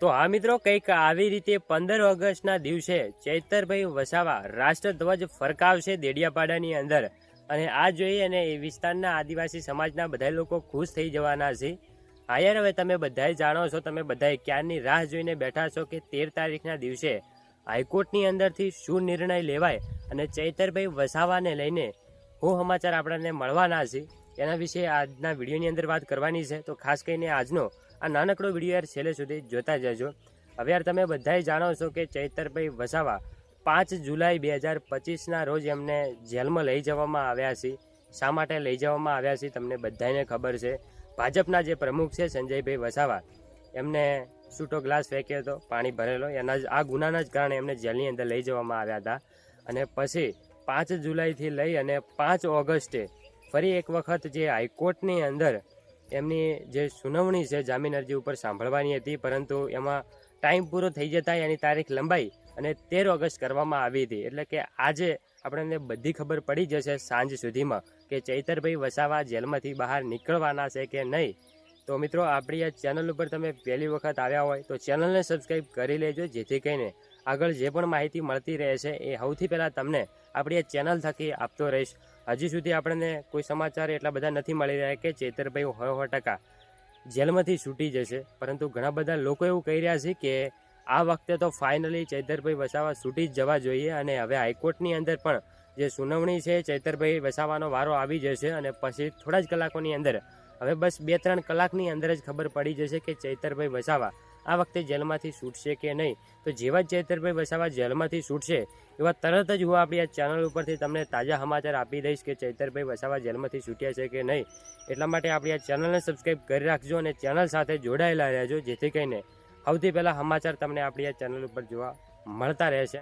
તો આ મિત્રો કંઈક આવી રીતે પંદર ઓગસ્ટના દિવસે ચૈતરભાઈ વસાવા રાષ્ટ્રધ્વજ ફરકાવશે દેડિયાપાડાની અંદર. અને આ જોઈ અને એ વિસ્તારના આદિવાસી સમાજના બધા લોકો ખુશ થઈ જવાના છે. હા યાર, હવે તમે બધાએ જાણો છો, તમે બધાએ ક્યારની રાહ જોઈને બેઠા છો કે તેર તારીખના દિવસે હાઈકોર્ટની અંદરથી શું નિર્ણય લેવાય અને ચૈતરભાઈ વસાવાને લઈને હું સમાચાર આપણને મળવાના છે. એના વિશે આજના વિડીયોની અંદર વાત કરવાની છે. તો ખાસ કરીને આજનો આ નાનકડો વીડિયો યાર છેલ્લે સુધી જોતા જજો. હવે યાર તમે બધાએ જાણો છો કે ચૈતરભાઈ વસાવા પાંચ જુલાઈ બે હજાર પચીસના રોજ એમને જેલમાં લઈ જવામાં આવ્યા છે. શા માટે લઈ જવામાં આવ્યા છે તમને બધાને ખબર છે. ભાજપના જે પ્રમુખ છે સંજયભાઈ વસાવા, એમને છૂટો ગ્લાસ ફેંક્યો હતો, પાણી ભરેલો. એના જ, આ ગુનાના જ કારણે એમને જેલની અંદર લઈ જવામાં આવ્યા હતા. અને પછી પાંચ જુલાઈથી લઈ અને પાંચ ઓગસ્ટે ફરી એક વખત જે હાઈકોર્ટની અંદર એમની જે સુનાવણી છે જામીન અરજી ઉપર સાંભળવાની હતી, પરંતુ એમાં ટાઈમ પૂરો થઈ જતા એની તારીખ લંબાઈ અને તેર ઓગસ્ટ કરવામાં આવી હતી. એટલે કે આજે આપણને બધી ખબર પડી જશે સાંજ સુધીમાં કે ચૈતરભાઈ વસાવા જેલમાંથી બહાર નીકળવાના છે કે નહીં. તો મિત્રો, આપણી આ ચેનલ ઉપર તમે પહેલી વખત આવ્યા હોય તો ચેનલને સબસ્ક્રાઈબ કરી લેજો, જેથી કરીને આગળ જે પણ માહિતી મળતી રહે છે એ સૌથી પહેલાં તમને આપણી આ ચેનલ થકી આપતો રહીશ. હજી સુધી આપણને કોઈ સમાચાર એટલા બધા નથી મળી રહ્યા કે ચેતરભાઈ સો સો ટકા જેલમાંથી છૂટી જશે. પરંતુ ઘણા બધા લોકો એવું કહી રહ્યા છે કે આ વખતે તો ફાઇનલી ચૈતરભાઈ વસાવા છૂટી જ જવા જોઈએ અને હવે હાઈકોર્ટની અંદર પણ જે સુનાવણી છે ચૈતરભાઈ વસાવાનો વારો આવી જશે અને પછી થોડા જ કલાકોની અંદર, હવે બસ બે ત્રણ કલાકની અંદર જ ખબર પડી જશે કે ચૈતરભાઈ વસાવા આ વખતે જેલમાંથી છૂટશે કે નહીં? તો જેવા જ ચૈતરભાઈ વસાવા જેલમાંથી છૂટશે, એવા તરત જ હું આપણી આ ચેનલ ઉપરથી તમને તાજા સમાચાર આપી દઈશ કે ચૈતરભાઈ વસાવા જેલમાંથી છૂટ્યા છે કે નહીં. એટલા માટે આપણી આ ચેનલને સબસ્ક્રાઈબ કરી રાખજો અને ચેનલ સાથે જોડાયેલા રહેજો, જેથી કરીને સૌથી પહેલાં સમાચાર તમને આપણી આ ચેનલ ઉપર જોવા મળતા રહેશે.